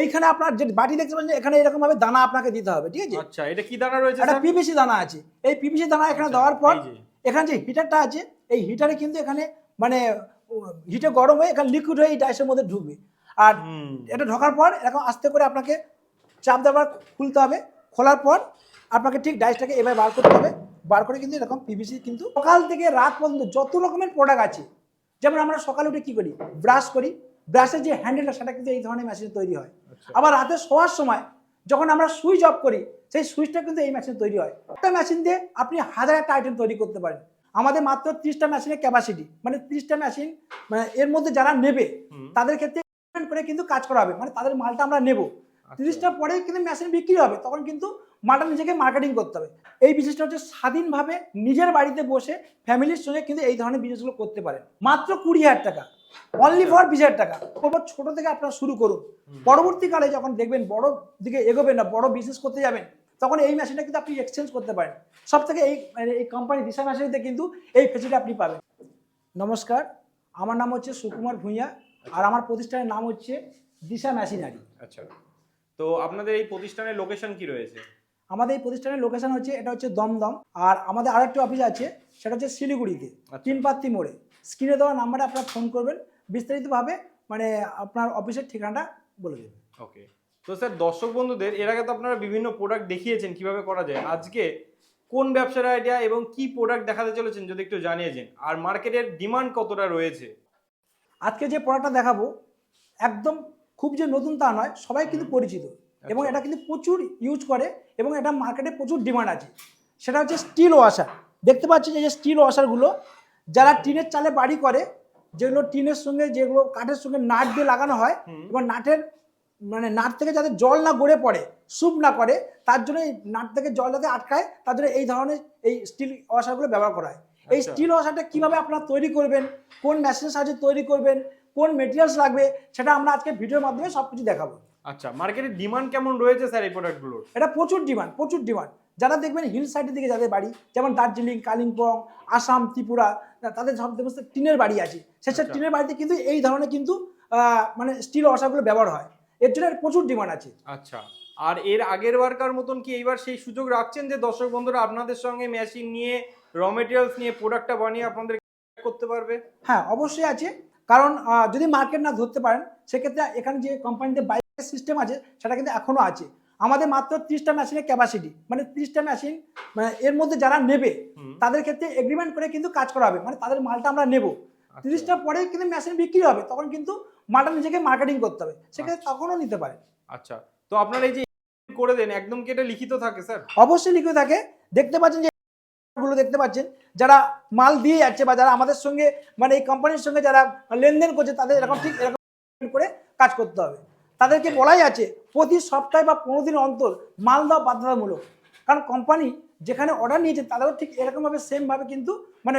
এইখানে আপনার যে বাটি দেখতে পাচ্ছেন এখানে এরকম ভাবে দানা আপনাকে দিতে হবে ঠিক আছে? আচ্ছা এটা কি দানা রয়েছে স্যার? পিভিসি দানা আছে। এই পিভিসি দানা এখানে আচ্ছা, দেওয়ার পর এখানে যে হিটারটা আছে এই হিটারে কিন্তু এখানে মানে হিটে গরম হয়ে এখানে লিকুইড হয়ে এই ডাইসের মধ্যে ঢুকবে। আর এটা ঢোকার পর এরকম আস্তে করে আপনাকে চাপ দেওয়ার খুলতে হবে। খোলার পর আপনাকে ঠিক ডাইসটাকে এভাবে বার করতে হবে। বার করে কিন্তু এরকম পিভিসি কিন্তু সকাল থেকে রাত পর্যন্ত যত রকমের প্রোডাক্ট আছে যেমন আমরা সকালে উঠে কি করি? ব্রাশ করি। ব্রাশের যে হ্যান্ডেলটা সেটা কিন্তু এই ধরনের মেশিনে তৈরি হয়। আবার রাতে শোয়ার সময় যখন আমরা সুইচ অফ করি সেই সুইচটা কিন্তু এই মেশিন তৈরি হয়। একটা মেশিন দিয়ে আপনি হাজার একটা আইটেম তৈরি করতে পারেন। আমাদের মাত্র ত্রিশটা মেশিনের ক্যাপাসিটি মানে ত্রিশটা মেশিন মানে এর মধ্যে যারা নেবে তাদের ক্ষেত্রে করে কিন্তু কাজ করা হবে। মানে তাদের মালটা আমরা নেব। ত্রিশটা পরে কিন্তু মেশিন বিক্রি হবে তখন কিন্তু মালটা নিজেকে মার্কেটিং করতে হবে। এই বিজনেসটা হচ্ছে স্বাধীনভাবে নিজের বাড়িতে বসে ফ্যামিলির সঙ্গে কিন্তু এই ধরনের বিজনেসগুলো করতে পারেন। মাত্র কুড়ি হাজার টাকা। অনলি ফর হাজার টাকা। তারপর ছোট থেকে আপনারা শুরু করুন। পরবর্তীকালে যখন দেখবেন বড় দিকে এগোবেন না বড় বিজনেস করতে যাবেন তখন এই মেশিনটা কিন্তু আপনি এক্সচেঞ্জ করতে পারেন। সব থেকে এই মানে এই কোম্পানি দিশা মেশিনিতে কিন্তু এই ফেসিলিটি আপনি পাবেন। নমস্কার আমার নাম হচ্ছে সুকুমার ভূঁইয়া আর আমার প্রতিষ্ঠানের নাম হচ্ছে দিশা মেশিনারি আচ্ছা। তো আপনাদের এই প্রতিষ্ঠানের লোকেশন কি রয়েছে? আমাদের এই প্রতিষ্ঠানের লোকেশন হচ্ছে এটা হচ্ছে দমদম আর আমাদের আরেকটি অফিস আছে সেটা হচ্ছে শিলিগুড়িতে আচ্ছা। তিনপাত্তি মোড়ে। স্ক্রিনে দেওয়া নাম্বারে আপনারা ফোন করবেন বিস্তারিতভাবে মানে আপনার অফিসের ঠিকানাটা বলে দেবেন ওকে তো স্যার দর্শক বন্ধুদের এর আগে তো আপনারা বিভিন্ন প্রোডাক্ট দেখিয়েছেন কীভাবে করা যায়। আজকে কোন ব্যবসার আইডিয়া এবং কি প্রোডাক্ট দেখাতে চলেছেন যদি একটু জানিয়েছেন আর মার্কেটের ডিমান্ড কতটা রয়েছে? আজকে যে প্রোডাক্টটা দেখাবো একদম খুব যে নতুন তা নয় সবাই কিন্তু পরিচিত। এবং আচ্ছা। এটা কিন্তু প্রচুর ইউজ করে এবং এটা মার্কেটে প্রচুর ডিমান্ড আছে। সেটা হচ্ছে স্টিল ওয়াশার দেখতে পাচ্ছেন এই যে স্টিল ওয়াশারগুলো যারা টিনের চালে বাড়ি করে যেগুলো টিনের সঙ্গে যেগুলো কাঠের সঙ্গে নাট দিয়ে লাগানো হয়। এবং নাটের মানে নাট থেকে যাতে জল না গড়ে পড়ে স্যুপ না করে তার জন্য এই নাট থেকে জল যাতে আটকায় তার জন্য এই ধরনের এই স্টিল ওয়াশারগুলো ব্যবহার করা হয় এই আচ্ছা। স্টিল ওয়াশারটা কীভাবে আপনারা তৈরি করবেন কোন মেশিনের সাহায্যে তৈরি করবেন কোন মেটেরিয়ালস লাগবে সেটা আমরা আজকে ভিডিওর মাধ্যমে সব কিছু দেখাবো আচ্ছা মার্কেটের ডিমান্ড কেমন রয়েছে স্যার এই প্রোডাক্টগুলোর এটা প্রচুর ডিমান্ড প্রচুর ডিমান্ড যারা দেখবেন হিল সাইডের দিকে যাদের বাড়ি যেমন দার্জিলিং কালিম্পং আসাম ত্রিপুরা তাদের সব সমস্ত টিনের বাড়ি আছে। সেসব আচ্ছা। টিনের বাড়িতে কিন্তু এই ধরনের কিন্তু মানে স্টিল ওয়াশারগুলো ব্যবহার হয়। এর জন্য প্রচুর ডিমান্ড আছে। আচ্ছা। আর এর আগের বারকার মতন কি এইবার সেই সুযোগ রাখছেন যে দর্শক বন্ধুরা আপনাদের সঙ্গে মেশিন নিয়ে র মেটেরিয়ালস নিয়ে প্রোডাক্টটা বানিয়ে আপনাদের করতে পারবে? হ্যাঁ অবশ্যই আছে। কারণ যদি মার্কেট না ধরতে পারেন সেক্ষেত্রে এখানে যে কোম্পানিতে বাইকের সিস্টেম আছে সেটা কিন্তু এখনও আছে। আমাদের মাত্র ত্রিশটা মেশিনের ক্যাপাসিটি মানে ত্রিশটা মেশিন মানে এর মধ্যে যারা নেবে তাদের ক্ষেত্রে এগ্রিমেন্ট করে কিন্তু কাজ করা হবে। মানে তাদের মালটা আমরা নেব। আচ্ছা। তিরিশটা পরেই কিন্তু মেশিন বিক্রি হবে তখন কিন্তু মালটা নিজেকে মার্কেটিং করতে হবে। সেক্ষেত্রে তখনও নিতে পারে। আচ্ছা। তো আপনারা এই যে করে দেন একদম কি এটা লিখিত থাকে স্যার? অবশ্যই লিখিত থাকে। দেখতে পাচ্ছেন যে গুলো দেখতে পাচ্ছেন যারা মাল দিয়ে যাচ্ছে বা যারা আমাদের সঙ্গে মানে এই কোম্পানির সঙ্গে যারা লেনদেন করছে তাদের এরকম ঠিক এরকম করে কাজ করতে হবে। তাদেরকে বলাই আছে প্রতি সপ্তাহে বা পনেরো দিন অন্তর মাল দেওয়া বাধ্যতামূলক। কারণ কোম্পানি যেখানে অর্ডার নিয়েছে তাদেরও ঠিক এরকমভাবে সেমভাবে কিন্তু মানে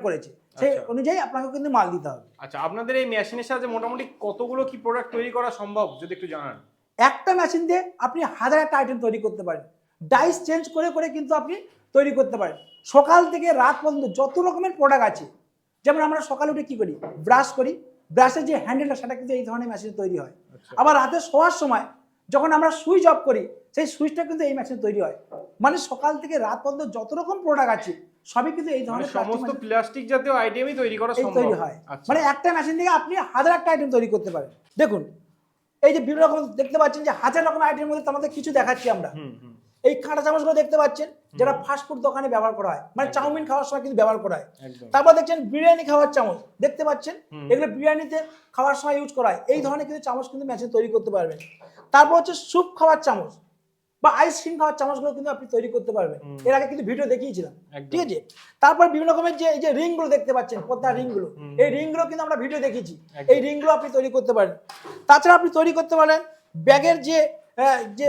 করেছে। সেই আচ্ছা। অনুযায়ী আপনাকে কিন্তু মাল দিতে হবে। আচ্ছা আপনাদের এই মেশিনের সাহায্যে মোটামুটি কতগুলো কি প্রোডাক্ট তৈরি করা সম্ভব যদি একটু জানান? একটা মেশিন দিয়ে আপনি হাজার একটা আইটেম তৈরি করতে পারেন। ডাইস চেঞ্জ করে করে কিন্তু আপনি তৈরি করতে পারেন। সকাল থেকে রাত পর্যন্ত যত রকমের প্রোডাক্ট আছে যেমন আমরা সকালে উঠে কি করি? ব্রাশ করি। ব্রাশের যে হ্যান্ডেলটা সেটা কিন্তু এই ধরনের মেশিন তৈরি হয়। আচ্ছা। আবার রাতে শোয়ার সময় যখন আমরা সুইচ অফ করি সেই সুইচটা কিন্তু এই মেশিন তৈরি হয়। মানে সকাল থেকে রাত পর্যন্ত যত রকম প্রোডাক্ট আছে সবই কিন্তু এই মানে ধরনের সমস্ত প্লাস্টিক জাতীয় আইটেমই তৈরি করা সম্ভব। তৈরি হয়। আচ্ছা। মানে একটা মেশিন থেকে আপনি হাজার একটা আইটেম তৈরি করতে পারেন। দেখুন এই যে বিভিন্ন রকম দেখতে পাচ্ছেন যে হাজার রকম আইটেমের মধ্যে আমাদের কিছু দেখাচ্ছি আমরা। এই কাঁটা চামচগুলো দেখতে পাচ্ছেন যেটা ফাস্টফুড দোকানে ব্যবহার করা হয়। মানে চাউমিন খাওয়ার সময় কিন্তু ব্যবহার করা হয়। তারপর দেখছেন বিরিয়ানি খাওয়ার চামচ দেখতে পাচ্ছেন? এগুলো বিরিয়ানিতে খাওয়ার সময় ইউজ করা হয়। এই ধরনের কিন্তু চামচ কিন্তু মেশিন তৈরি করতে পারবেন। তারপর হচ্ছে স্যুপ খাওয়ার চামচ বা আইসক্রিম খাওয়ার চামচগুলো কিন্তু আপনি তৈরি করতে পারবেন। এর আগে কিন্তু ভিডিও দেখিয়েছিলাম। ঠিক আছে? তারপর বিভিন্ন রকমের যে এই যে রিংগুলো দেখতে পাচ্ছেন পদ্মার রিংগুলো। এই রিংগুলো কিন্তু আমরা ভিডিও দেখিয়েছি। এই রিংগুলো আপনি তৈরি করতে পারেন। তাছাড়া আপনি তৈরি করতে পারেন ব্যাগের যে যে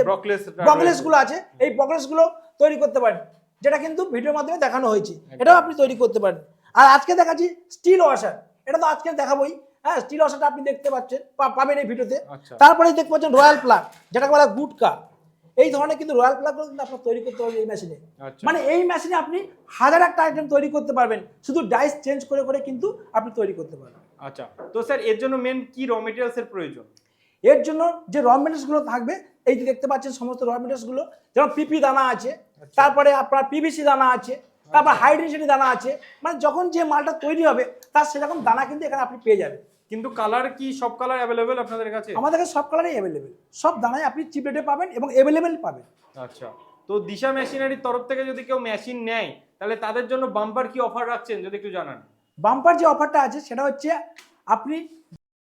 ব্রকলেসগুলো আছে এই বগলেসগুলো তৈরি করতে পারেন যেটা কিন্তু ভিডিওর মাধ্যমে দেখানো হয়েছে। এটাও আপনি তৈরি করতে পারেন। আর আজকে দেখাচ্ছি স্টিল ওয়াশার এটা তো আজকে দেখাবোই। হ্যাঁ স্টিল ওয়াশারটা আপনি দেখতে পাচ্ছেন পাবেন এই ভিডিওতে। আচ্ছা। তারপরে দেখতে পাচ্ছেন রয়্যাল প্লাগ যেটাকে বলা গুটকা। এই ধরনের কিন্তু রয়্যাল প্লাগগুলো কিন্তু আপনার তৈরি করতে পারবেন এই মেশিনে আচ্ছা। মানে এই মেশিনে আপনি হাজার একটা আইটেম তৈরি করতে পারবেন। শুধু ডাইস চেঞ্জ করে করে কিন্তু আপনি তৈরি করতে পারবেন। আচ্ছা। তো স্যার এর জন্য মেন কি র মেটেরিয়ালস এর প্রয়োজন? এর জন্য যে র মেটেরিয়ালসগুলো থাকবে এই যে দেখতে পাচ্ছেন সমস্ত র মেটেরিয়ালসগুলো যেমন পিপি দানা আছে তারপরে আপনার পিভিসি দানা আছে তারপর হাইড্রেশন দানা আছে মানে যখন যে মালটা তৈরি হবে তার সেরকম দানা কিন্তু এখানে আপনি পেয়ে যাবেন। কিন্তু কালার কি সব কালার অ্যাভেলেবেল আপনাদের কাছে? আমাদের কাছে সব কালারই অ্যাভেলেবেল সব দানাই আপনি চিপ রেটে পাবেন এবং অ্যাভেলেবেল পাবেন। আচ্ছা। তো দিশা মেশিনারির তরফ থেকে যদি কেউ মেশিন নেয় তাহলে তাদের জন্য বাম্পার কি অফার রাখছেন যদি একটু জানান? বাম্পার যে অফারটা আছে সেটা হচ্ছে আপনি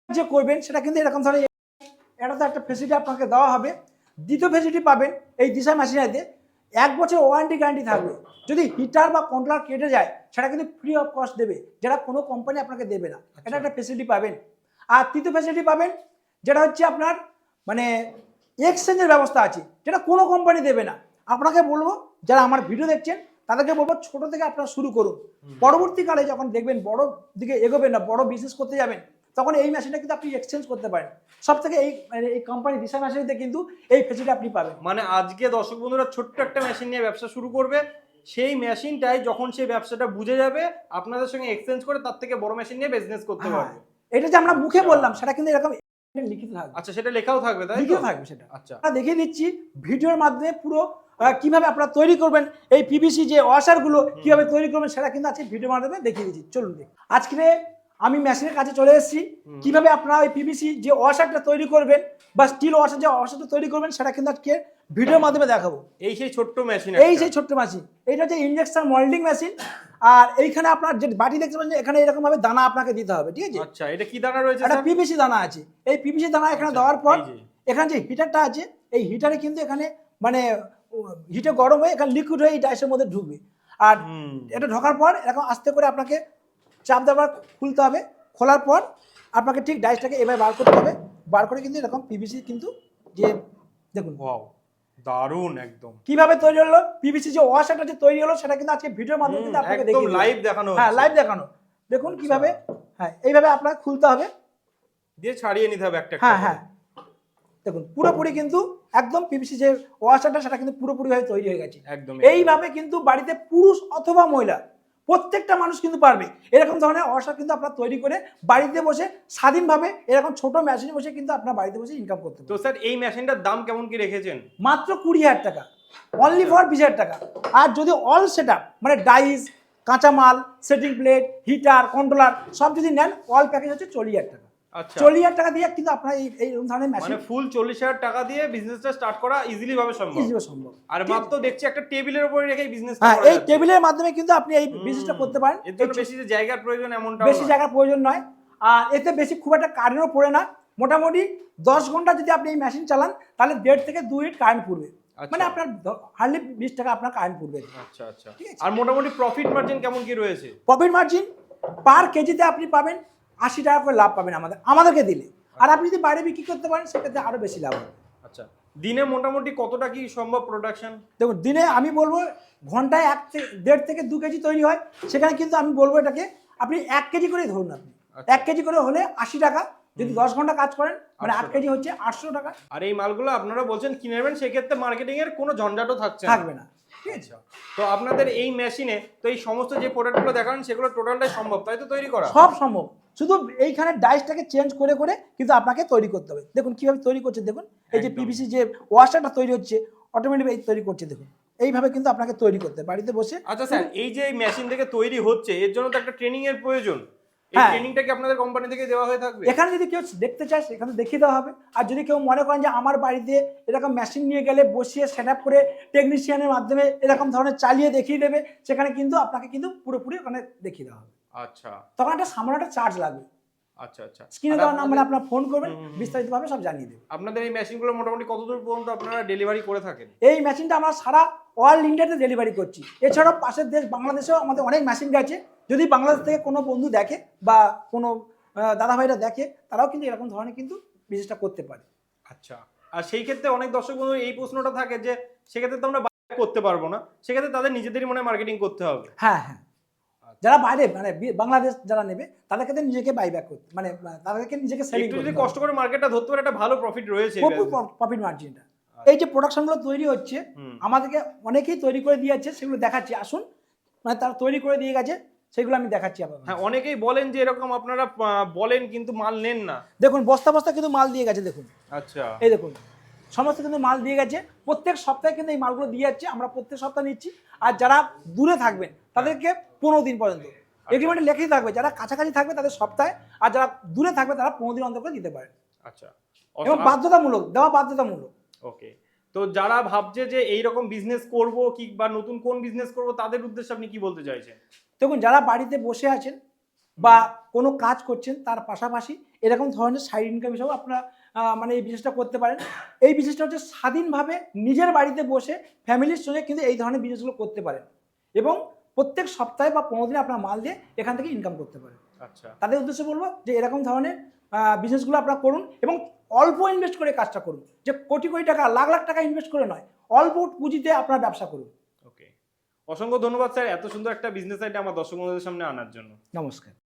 যে করবেন সেটা কিন্তু এরকম ধরনের এটা তো একটা ফেসিলিটি আপনাকে দেওয়া হবে। দ্বিতীয় ফেসিলিটি পাবেন এই দিশা মেশিনারিতে। এক বছর ওয়ারেন্টি গ্যারান্টি থাকবে। যদি হিটার বা কন্ট্রোলার কেটে যায় সেটা কিন্তু ফ্রি অফ কস্ট দেবে। যেটা কোনো কোম্পানি আপনাকে দেবে না। এটা একটা ফেসিলিটি পাবেন। আর তৃতীয় ফেসিলিটি পাবেন যেটা হচ্ছে আপনার মানে এক্সচেঞ্জের ব্যবস্থা আছে। যেটা কোনো কোম্পানি দেবে না। আপনাকে বলব যারা আমার ভিডিও দেখছেন তাদেরকে বলব ছোট থেকে আপনারা শুরু করুন। পরবর্তীকালে যখন দেখবেন বড় দিকে এগোবেন না বড় বিজনেস করতে যাবেন তখন এই মেশিনটা কিন্তু আপনি এক্সচেঞ্জ করতে পারেন। সব থেকে এই মানে এই কোম্পানি দিশা মেশিনিতে কিন্তু এই ফেসিলিটি আপনি পাবেন। মানে আজকে দর্শক বন্ধুরা ছোট্ট একটা মেশিন নিয়ে ব্যবসা শুরু করবে। সেই মেশিনটাই যখন সেই ব্যবসাটা বুঝে যাবে আপনাদের সঙ্গে এক্সচেঞ্জ করে তার থেকে বড় মেশিন নিয়ে বিজনেস করতে হ্যাঁ। পারবে। এটা যে আমরা মুখে আচ্ছা। বললাম সেটা কিন্তু এরকম লিখিত থাকবে। আচ্ছা সেটা লেখাও থাকবে তাই লিখিত থাকবে সেটা। আচ্ছা। আমরা দেখিয়ে দিচ্ছি ভিডিওর মাধ্যমে পুরো কীভাবে আপনারা তৈরি করবেন এই পিভিসি যে ওয়াশারগুলো কীভাবে তৈরি করবেন সেটা কিন্তু আজকে ভিডিওর মাধ্যমে দেখিয়ে দিচ্ছি। চলুন দেখি। আজকে আমি মেশিনের কাছে চলে এসেছি। কীভাবে আপনারা ওই পিভিসি যে ওয়াশারটা তৈরি করবেন বা স্টিল ওয়াশার যে ওয়াশারটা তৈরি করবেন সেটা কিন্তু আজকে ভিডিওর মাধ্যমে দেখাবো। এই সেই ছোট্ট মেশিন এই সেই ছোট্ট মেশিন এইটা হচ্ছে ইঞ্জেকশন মোল্ডিং মেশিন আর এইখানে আপনার যে বাটি দেখতে পাচ্ছেন এখানে এরকম ভাবে দানা আপনাকে দিতে হবে ঠিক আছে? আচ্ছা এটা কি দানা রয়েছে স্যার? পিভিসি দানা আছে। এই পিভিসি দানা এখানে আচ্ছা, দেওয়ার পর এখানে যে হিটারটা আছে এই হিটারে কিন্তু এখানে মানে হিটে গরম হয়ে এখানে লিকুইড হয়ে এই ডাইসের মধ্যে ঢুকবে। আর এটা ঢোকার পর এরকম আস্তে করে আপনাকে চাপ দেওয়ার খুলতে হবে। খোলার পর আপনাকে ঠিক ডাইসটাকে এভাবে বার করতে হবে। বার করে কিন্তু এরকম পিভিসি কিন্তু যে দেখুন ওয়াও দারুণ একদম। কীভাবে তৈরি হলো? পিভিসি যে ওয়াশারটা যে তৈরি হলো সেটা কিন্তু আজকে ভিডিওর মাধ্যমে কিন্তু আপনাকে একদম। লাইভ দেখানো হ্যাঁ লাইভ দেখানো। দেখুন কীভাবে হ্যাঁ এইভাবে আপনাকে খুলতে হবে। দিয়ে ছাড়িয়ে নিতে হবে একটা হ্যাঁ হ্যাঁ। দেখুন পুরোপুরি কিন্তু একদম পিভিসি যে ওয়াশারটা সেটা কিন্তু পুরোপুরিভাবে তৈরি হয়ে গেছে। একদম। এইভাবে কিন্তু বাড়িতে পুরুষ অথবা মহিলা প্রত্যেকটা মানুষ কিন্তু পারবে। এরকম ধরনের ওয়াশার কিন্তু আপনার তৈরি করে বাড়িতে বসে স্বাধীনভাবে এরকম ছোট মেশিন বসে কিন্তু আপনার বাড়িতে বসে ইনকাম করতে তো স্যার এই মেশিনটার দাম কেমন কি রেখেছেন? মাত্র কুড়ি হাজার টাকা। অনলি ফর বিশ হাজার টাকা। আর যদি অল সেট মানে ডাইস কাঁচামাল সেটিং প্লেট হিটার কন্ট্রোলার সব যদি নেন অল প্যাকেজ হচ্ছে চল্লিশ হাজার টাকা। চল্লিশ হাজার টাকা দিয়ে কিন্তু আপনার এই এই ধরনের মেশিন মানে ফুল চল্লিশ হাজার টাকা দিয়ে বিজনেসটা স্টার্ট করা ইজিলি ভাবে সম্ভব ইজিলি সম্ভব। আর মাত্র দেখছি একটা টেবিলের উপরে রেখে বিজনেস হ্যাঁ এই টেবিলের মাধ্যমে কিন্তু আপনি এই বিজনেসটা করতে পারেন। এর জন্য বেশি জায়গার প্রয়োজন এমনটা বেশি জায়গার প্রয়োজন নয়। আর এতে বেশি খুব একটা কারেন্টও পড়ে না। মোটামুটি দশ ঘণ্টা যদি আপনি এই মেশিন চালান তাহলে দেড় থেকে দুই মিনিট কারেন্ট পড়বে। আচ্ছা। মানে আপনার হার্ডলি বিশ টাকা আপনার কারেন্ট পড়বে। আচ্ছা আচ্ছা। আর মোটামুটি প্রফিট মার্জিন কেমন কি রয়েছে? প্রফিট মার্জিন পার কেজিতে আপনি পাবেন আশি টাকা করে লাভ পাবেন আমাদের আমাদেরকে দিলে। আর আপনি যদি বাইরে বিক্রি করতে পারেন সেক্ষেত্রে আরও বেশি লাভ হবে। আচ্ছা দিনে মোটামুটি কতটা কি সম্ভব প্রোডাকশন দেখুন দিনে আমি বলব ঘন্টায় এক থেকে দেড় থেকে দু কেজি তৈরি হয়। সেখানে কিন্তু আমি বলব এটাকে আপনি এক কেজি করেই ধরুন আপনি। আচ্ছা। এক কেজি করে হলে আশি টাকা যদি দশ ঘণ্টা কাজ করেন মানে আট কেজি হচ্ছে আটশো টাকা। আর এই মালগুলো আপনারা বলছেন কিনে নেবেন সেক্ষেত্রে মার্কেটিং এর কোনো ঝঞ্ঝাটও থাকছে। থাকবে না। ঠিক আছে? তো আপনাদের এই মেশিনে তো এই সমস্ত যে প্রোডাক্টগুলো দেখান সেগুলো টোটালটাই সম্ভব তাই তো তৈরি করা? সব সম্ভব। শুধু এইখানে ডাইসটাকে চেঞ্জ করে করে কিন্তু আপনাকে তৈরি করতে হবে। দেখুন কীভাবে তৈরি করছে দেখুন। এই যে পিভিসি যে ওয়াশারটা তৈরি হচ্ছে অটোমেটিক এই তৈরি করছে দেখুন। এইভাবে কিন্তু আপনাকে তৈরি করতে হবে। বাড়িতে বসে আচ্ছা স্যার এই যে মেশিন থেকে তৈরি হচ্ছে এর জন্য তো একটা ট্রেনিং এর প্রয়োজন। এই হ্যাঁ। ট্রেনিংটা কি আপনাদের কোম্পানি থেকে দেওয়া হয়ে থাকবে? এখানে যদি কেউ দেখতে চায় সেখানে দেখিয়ে দেওয়া হবে। আর যদি কেউ মনে করেন যে আমার বাড়িতে এরকম মেশিন নিয়ে গেলে বসিয়ে সেট করে টেকনিশিয়ানের মাধ্যমে এরকম ধরনের চালিয়ে দেখিয়ে দেবে সেখানে কিন্তু আপনাকে কিন্তু পুরোপুরি ওখানে দেখিয়ে দেওয়া হবে। আচ্ছা। তখন একটা সামান্য একটা চার্জ লাগবে। আচ্ছা আচ্ছা। স্ক্রিনে নাম্বারে আপনার ফোন করবেন হুম। বিস্তারিতভাবে সব জানিয়ে দেবে আপনাদের এই মেশিনগুলো মোটামুটি কতদূর পর্যন্ত আপনারা ডেলিভারি করে থাকেন? এই মেশিনটা আমরা সারা অল ইন্ডিয়াতে ডেলিভারি করছি। এছাড়াও পাশের দেশ বাংলাদেশেও আমাদের অনেক মেশিন গেছে যদি বাংলাদেশ থেকে কোনো বন্ধু দেখে বা কোনো আহ, দাদাভাইরা দেখে তারাও কিন্তু এরকম ধরনের কিন্তু বিজনেসটা করতে পারে। আচ্ছা। আর সেই ক্ষেত্রে অনেক দর্শক বন্ধু এই প্রশ্নটা থাকে যে সেক্ষেত্রে তো আমরা বাইরে করতে পারব না সেক্ষেত্রে তাদের নিজেদেরই মনে মার্কেটিং করতে হবে। হ্যাঁ হ্যাঁ। যারা বাইরে মানে বাংলাদেশ যারা নেবে তাদেরকে তো নিজেকে বাইব্যাক করতে মানে তাদেরকে নিজেকে সেলিং করতে যদি কষ্ট করে মার্কেটটা ধরতে পারে একটা ভালো প্রফিট রয়েছে প্রফিট মার্জিনটা এই যে প্রোডাকশনগুলো তৈরি হচ্ছে আমাদেরকে অনেকেই তৈরি করে দিয়েছে সেগুলো দেখাচ্ছি আসুন। মানে তারা তৈরি করে দিয়ে গেছে সেগুলো আমি দেখাচ্ছি আপনাদের হ্যাঁ অনেকেই বলেন যে এরকম আপনারা বলেন কিন্তু মাল নেন না। দেখুন বস্তা বস্তা কিন্তু মাল দিয়ে গেছে দেখুন। আচ্ছা। এই দেখুন সমস্ত কিন্তু মাল দিয়ে গেছে। প্রত্যেক সপ্তাহে কিন্তু এই মালগুলো দিয়ে যাচ্ছে আমরা প্রত্যেক সপ্তাহে নিচ্ছি। আর যারা দূরে থাকবেন তাদেরকে পনেরো দিন পর্যন্ত। এগ্রিমেন্টে লেখেই থাকবে যারা কাছাকাছি থাকবে তাদের সপ্তাহে আর যারা দূরে থাকবে তারা পনেরো দিন অন্তর করে দিতে পারে আচ্ছা। এবং বাধ্যতামূলক দেওয়া বাধ্যতামূলক। ওকে। তো যারা ভাবছে যে এই রকম বিজনেস করব কি বা নতুন কোন বিজনেস করব তাদের উদ্দেশ্যে আপনি কি বলতে চাইছেন? দেখুন যারা বাড়িতে বসে আছেন বা কোনো কাজ করছেন তার পাশাপাশি এরকম ধরনের সাইড ইনকাম হিসাবেও আপনারা মানে এই বিজনেসটা করতে পারেন। এই বিজনেসটা হচ্ছে স্বাধীনভাবে নিজের বাড়িতে বসে ফ্যামিলির সঙ্গে কিন্তু এই ধরনের বিজনেসগুলো করতে পারেন এবং প্রত্যেক সপ্তাহে বা পনেরো দিনে আপনার মাল দিয়ে এখান থেকে ইনকাম করতে পারেন। আচ্ছা। তাদের উদ্দেশ্যে বলব যে এরকম ধরনের বিজনেসগুলো আপনারা করুন এবং অল্প ইনভেস্ট করে কাজটা করুন। যে কোটি কোটি টাকা লাখ লাখ টাকা ইনভেস্ট করে নয় অল্প পুঁজিতে আপনার ব্যবসা করুন। অসংখ্য ধন্যবাদ স্যার, এত সুন্দর একটা বিজনেস আইডিয়া আমার দর্শক বন্ধুদের সামনে আনার জন্য। নমস্কার।